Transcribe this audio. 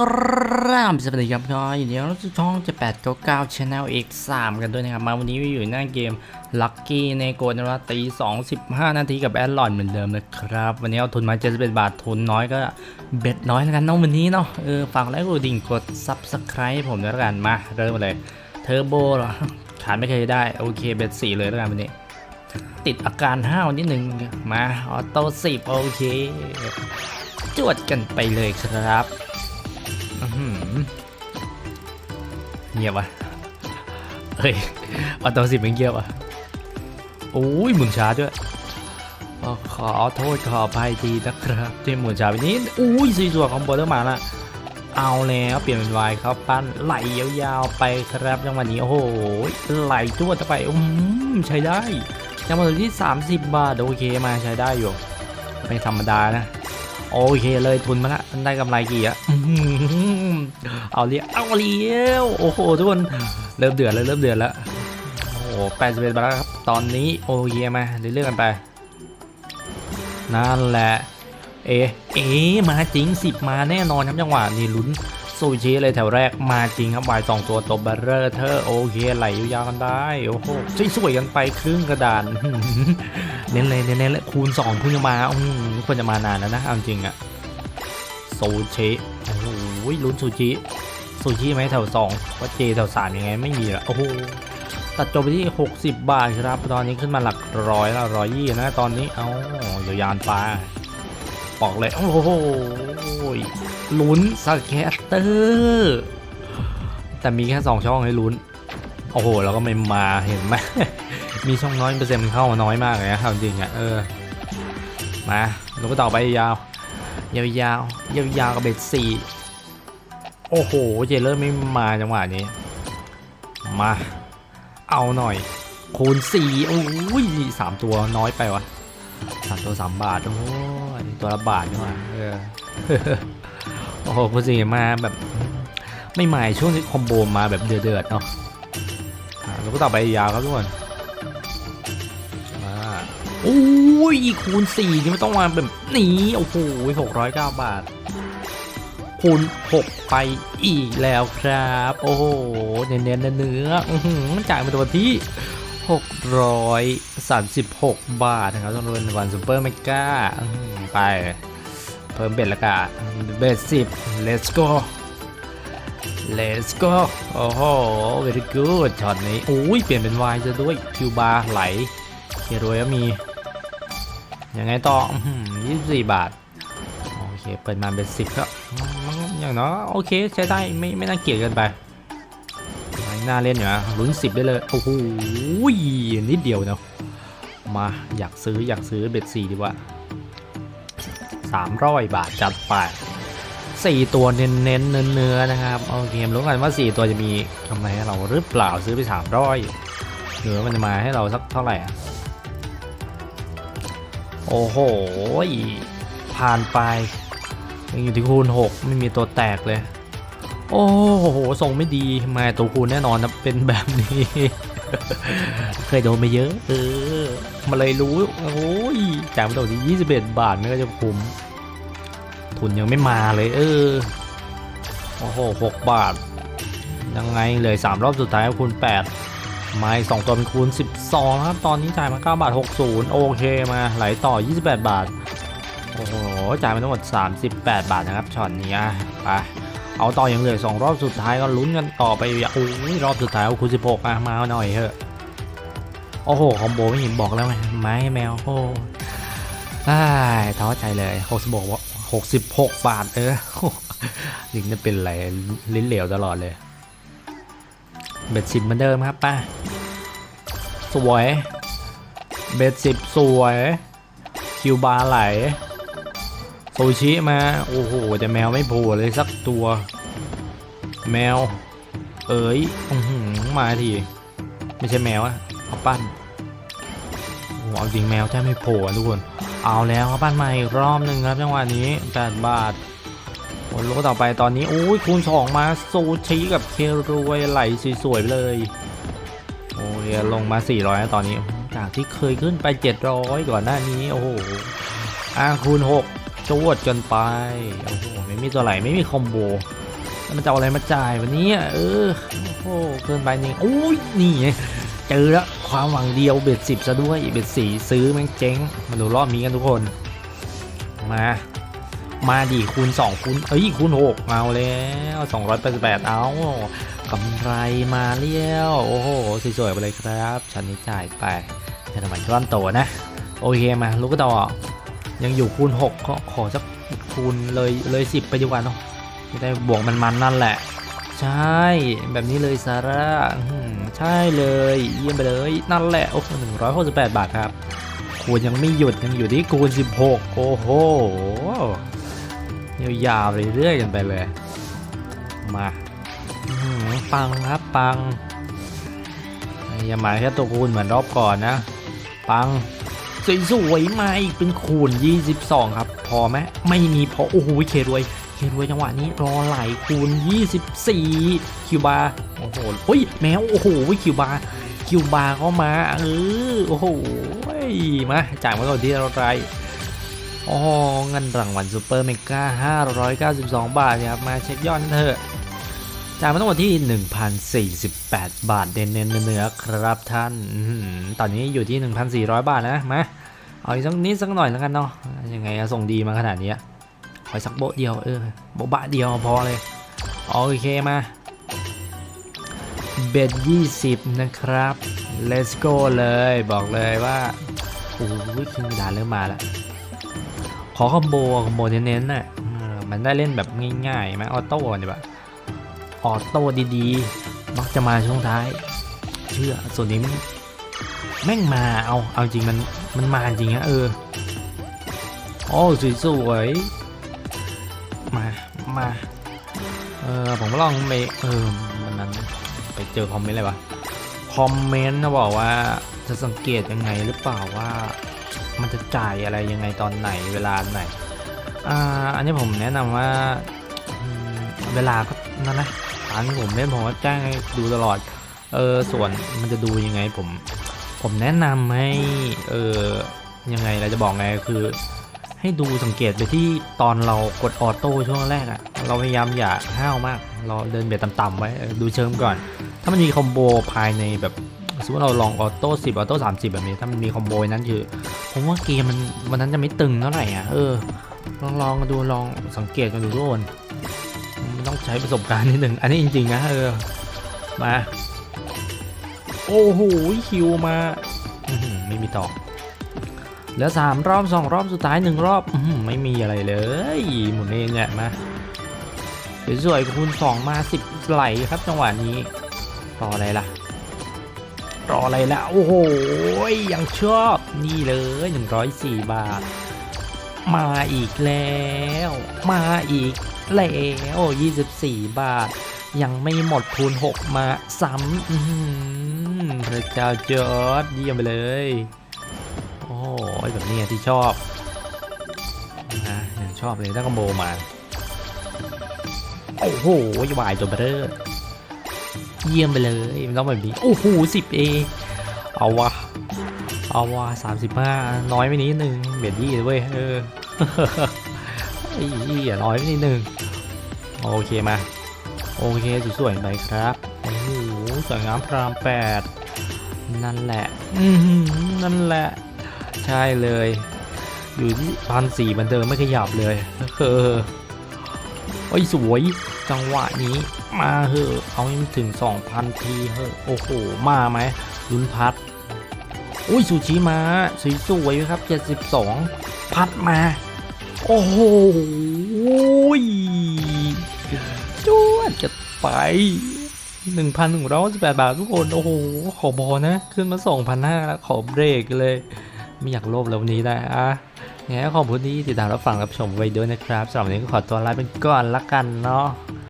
กราบสวัสดีครับก็ยินดีต้อนรับสู่ช่องจะ899 Channel X3 กันด้วยนะครับ มาวันนี้อยู่หน้าเกม Lucky ในโกดนวตี2 15นาทีกับแอดลอนเหมือนเดิมนะครับ วันนี้เอาทุนมา71บบาท ทุนน้อยก็เบ็ดน้อยแล้วกันเน้องวันนี้เนาะเออฝากไลค์กดดิ่งกด Subscribe ให้ผมด้วยกันมา เริ่มเลยเทอร์โบหรอ ขาดไม่เคยได้ โอเคเบ็ด4เลยแล้วกันวันนี้ ติดอาการห้าวนิดนึง มาออโต้สิบโอเค จวดกันไปเลยครับเงียบวะเฮ้ยออโต้สิบมันเงียบวะโอ้ยหมุนช้าด้วยขอโทษขออภัยทีนะครับที่หมุนช้าไปนี้อุ้ยสีสัวของโบเตอร์มาละ เอาแล้วเปลี่ยนเป็นวายครับปั้นไหลยาวๆไปครับจังหวะนี้โอ้โหไหลจวดเข้าไปอืมใช้ได้จังหวะที่ 30 บาทโอเคมาใช้ได้อยู่ไม่ธรรมดานะโอเคเลยทุนมาละได้กำไรกี่อะอื้อหือเอาเลี้ยเอาเลี้ยวโอ้โหทุกคนเริ่มเดือดแล้วเริ่มเดือดแล้วโอ้โหแปดสิบเอ็ดบาทแล้วครับตอนนี้โอเคมาเรื่อยๆกันไปนั่นแหละ เอ เอ มาจริงสิมาแน่นอนครับจังหวะนี้ลุ้นซูชิเลยแถวแรกมาจริงครับวายสองตัวตบบัรเรอร์เธอโอเคไหลยาวกันได้ โอ้โหสวยๆกันไปครึ่งกระดาน เน้นเลยเน้นๆเลยคูณสองเพิ่งจะมาอืมควรจะมานานแล้วนะเอาจริงอะซูชิโอ้โหลุ้นซูชิซูชิไหมแถวสองว่าเจแถวสามยังไงไม่มีละโอ้โหตัดจบไปที่ 60 บาทครับ ตอนนี้ขึ้นมาหลักร้อยแล้วร้อยยี่นะ ตอนนี้เอาเดี๋ยวยานฟ้า บอกเลย โอ้โหลุ้นสแคตเตอร์แต่มีแค่สองช่องให้ลุ้น โอ้โหแล้วก็ไม่มาเห็นไหมมีช่องน้อยเปอร์เซ็นต์มันเข้ามาน้อยมากเลยนะครับจริงอะเออมาเราก็ต่อไปยาวยาวยาวยาวยาวกับเบ็ดสี่โอ้โหเจเลอร์ไม่มาจังหวะนี้ มา เอาหน่อย คูณสี่โอ้ยสามตัวน้อยไปวะสามตัวสามบาทโอ้ ยตัวละบาทนี่หว่าเออโอ้โหคูณสี่มาแบบไม่หมายช่วงที่คอมโบมาแบบเดือดๆเนาะอะเราก็ต่อไปยาวครับทุกคนมาโอ้ยคูณสี่นี่ไม่ต้องมาแบบนี้โอ้โหหกร้อยเก้าบาท คูณหกไปอีกแล้วครับ โอ้โหเน้นๆเนื้อๆอื้อหือจ่ายมาตัวที่หกร้อยสามสิบหกบาทนะครับต้องเป็นวันซูเปอร์เมกา ไป เพิ่มเบ็ดละกะเบ็ดสิบ let's go let's go โอ้โห very good ช็อตนี้อุ้ยเปลี่ยนเป็นวายจะด้วยคิวบาร์ไหลเฮียรยก็มียังไงต่อยี่สิบสี่บาท โอเค เปิดมาเป็นสิบก็อืมอย่างน้อยโอเค ใช้ได้ไม่ไม่น่าเกลียดเกินไปน่าเล่นอยู่นะลุ้นสิบได้เลย โอ้โหนิดเดียวเนาะมาอยากซื้ออยากซื้อเบ็ดสี่ดีกว่า สามร้อยบาทจัดไปสี่ตัวเน้นเน้นๆเนื้อๆนะครับโอเครู้กันว่าสี่ตัวจะมีกำไรให้เราหรือเปล่าซื้อไปสามร้อยหรือมันจะมาให้เราสักเท่าไหร่อะโอ้โหผ่านไปยังอยู่ที่คูณ 6 ไม่มีตัวแตกเลย โอ้โหทรงไม่ดีมาตัวคูณแน่นอนนะเป็นแบบนี้ เคยโดนมาเยอะ เออมาเลยรู้ โอ้ยจ่ายมาตัวที่21บาทไม่ก็จะคุ้ม ทุนยังไม่มาเลย เออ โอ้โห6บาท ยังไงเลย3รอบสุดท้ายคูณ8มาอีก2ตัวเป็นคูณ12ครับ ตอนนี้จ่ายมา9บาท60โอเคมาไหลต่อ28บาท โอ้โห จ่ายไปทั้งหมด38บาทนะครับช็อตนี้ไป เอาต่ออยังเหลือสองรอบสุดท้ายก็ลุ้นกันต่อไปอย่าโอ้ยรอบสุดท้ายเอาคูณ16อะมาหน่อยเถอะโอ้โหคอมโบไม่เห็นบอกแล้วไงไม้ให้แมวโอ้ได้ท้อใจเลย66ว่า66บหกบาทเออลิงจะเป็นไรลิ้นเหลวตลอดเลยเบ็ดสิบเหมือนเดิมครับป้าสวยเบ็ดสิบสวยคิวบาร์ไหล โซชิมา โอ้โห แต่แมวไม่โผล่เลยสักตัว แมว เอ๋ยหือมาทีไม่ใช่แมวอะเอาปั้นโอ้เอาจริงแมวแทบไม่โผล่ทุกคน เอาแล้วครับปั้นมาอีกรอบหนึ่งครับจังหวะนี้8บาทโอ้โลต่อไปตอนนี้โอ้ยคูณสองมาโซชิกับเครวยไหลสวยๆเลยโอ้ยลงมา 400 ตอนนี้ จากที่เคยขึ้นไป 700 ก่อนหน้านี้ โอ้โหอ่าคูณ 6 จวดจนไปโอ้โหไม่มีตัวไหลไม่มีคอมโบมันจะเอาอะไรมาจ่ายวันนี้เออโอ้โหเกินไปนี่โอ้ยนี่เจอแล้วความหวังเดียวเบ็ดสิบซะด้วยเบ็ดสี่ซื้อแม่งเจ๊งมาดูรอบนี้กันทุกคนมามาดิคูณ 2 คูณเอ้ยคูณ 6 เอาแล้ว288 เอากำไรมาเลี้ยว โอ้โหสวยๆไปเลยครับ ชั้นนี้จ่ายไปเงินรางวัลก้อนโตนะ โอเคมาลูกก็ต่อ ยังอยู่คูณ6ก็ขอสักคูณเลยเลย10 ไปดีกว่าเนาะจะได้บวกมันมันนั่นแหละ ใช่ แบบนี้เลยซาร่าใช่เลยเยี่ยมไปเลยนั่นแหละโอ้โหหนึ่งร้อยหกสิบแปดบาทครับคูณยังไม่หยุดยังอยู่ที่คูณ16โอ้โหยาวๆเรื่อยๆกันไปเลย มาปังครับปังอย่าหมายแค่ตัวคูณเหมือนรอบก่อนนะ ปัง สวยๆมาอีกเป็นคูณ 22 ครับ พอไหมไม่มีพอโอ้โหเครวยเครวยจังหวะนี้รอไหลคูณ 24 คิวบาโอ้โหเฮ้ยแมวโอ้โหคิวบาคิวบาเข้ามาเออโอ้โหมาจ่ายมาก่อนที่เราไรอ๋อเงินรางวัลซูเปอร์เมกา592 บาทครับมาเช็คยอดกันเถอะ จ่ายมาทั้งหมดที่ 1,048 บาทเน้นๆเนื้อๆครับท่านตอนนี้อยู่ที่ 1,400 บาทนะมาเอาอีกสักนิดสักหน่อยแล้วกันเนาะยังไงส่งดีมาขนาดนี้ขอสักโบเดียวเออโบบะเดียวพอเลยโอเคมาเบ็ด20 นะครับ let's go เลยบอกเลยว่าโอ้ยคิงดาเริ่มมาแล้วขอคอมโบคอมโบเน้นๆน่ะมันได้เล่นแบบง่ายๆไหมออโต้เนี่ยแบบ ออโต้ดีๆ มักจะมาช่วงท้าย เชื่อส่วนนี้มันแม่งมาเอาเอาจริงมันมันมาจริงอะเออโอ้สวยๆมามาเออผมลองไปเออวันนั้นไปเจอคอมเมนต์อะไรวะคอมเมนต์นะบอกว่าจะสังเกตยังไงหรือเปล่าว่ามันจะจ่ายอะไรยังไงตอนไหนเวลาไหนอ่าอันนี้ผมแนะนำว่าเวลาก็นั่นนะานผมเล่นผมก็จ้างให้ดูตลอด เออส่วนมันจะดูยังไงผม ผมแนะนำให้ เออยังไงเราจะบอกไงคือ ให้ดูสังเกตไปที่ตอนเรากดออโต้ช่วงแรกอะเราพยายามอย่าห้าวมาก เราเดินเบียดต่ำๆไว้ดูเชิงก่อน ถ้ามันมีคอมโบภายในแบบสมมติเราลองออโต้10ออโต้30แบบนี้ถ้ามันมีคอมโบนั้นคือผมว่าเกมมันวันนั้นจะไม่ตึงเท่าไหร่อะเออลองลองดูลองสังเกตกันดูทุกคน ต้องใช้ประสบการณ์นิดหนึ่งอันนี้จริงๆนะเออมา โอ้โหคิวมาไม่มีต่อเหลือสามรอบสองรอบสุดท้ายหนึ่งรอบไม่มีอะไรเลยหมุนเองเนี่ยมาสวยๆคูณสองมาสิบไหลครับจังหวะนี้รออะไรล่ะรออะไรล่ะโอ้โหยังชอบนี่เลย104บาท มาอีกแล้ว มาอีก แล้ว24บาท ยังไม่หมดคูณ6มาซ้ำพระเจ้าจอร์ดเยี่ยมไปเลย โอ้ยแบบนี้ที่ชอบนะยังชอบเลยถ้าคอมโบมา โอ้โหวายตัวเบอร์เยี่ยมไปเลยมันต้องแบบนี้ โอ้โหสิบเอเอาวะเอาวะสามสิบห้าน้อยไปนิดนึงเบียดยี่เลยเว้ยเออ ไอ้เหี้ยน้อยนิดนึงโอเคมา โอเคสวยๆไปครับโอ้โหสวยงามพรามแปดนั่นแหละนั่นแหละ ใช่เลย อยู่ที่พันสี่เหมือนเดิมไม่ขยับเลยเออโอ้ยสวยจังหวะนี้มาเหอะเอาให้มันถึง 2,000 ทีเหอะโอ้โห มาไหมลุ้นพัด อุ้ยซูชิมาสวยๆครับ 72 พัดมา โอ้โหจวดจะไป 1,118 บาททุกคน โอ้โห ขอบอนะ ขึ้นมา 2,500แล้วขอเบรกเลย ไม่อยากโลภแล้ววันนี้ได้อะงั้นขอบคุณที่ติดตามรับฟังรับชมไว้ด้วยนะครับสำหรับวันนี้ก็ขอตัวลาไปก่อนละกันเนาะ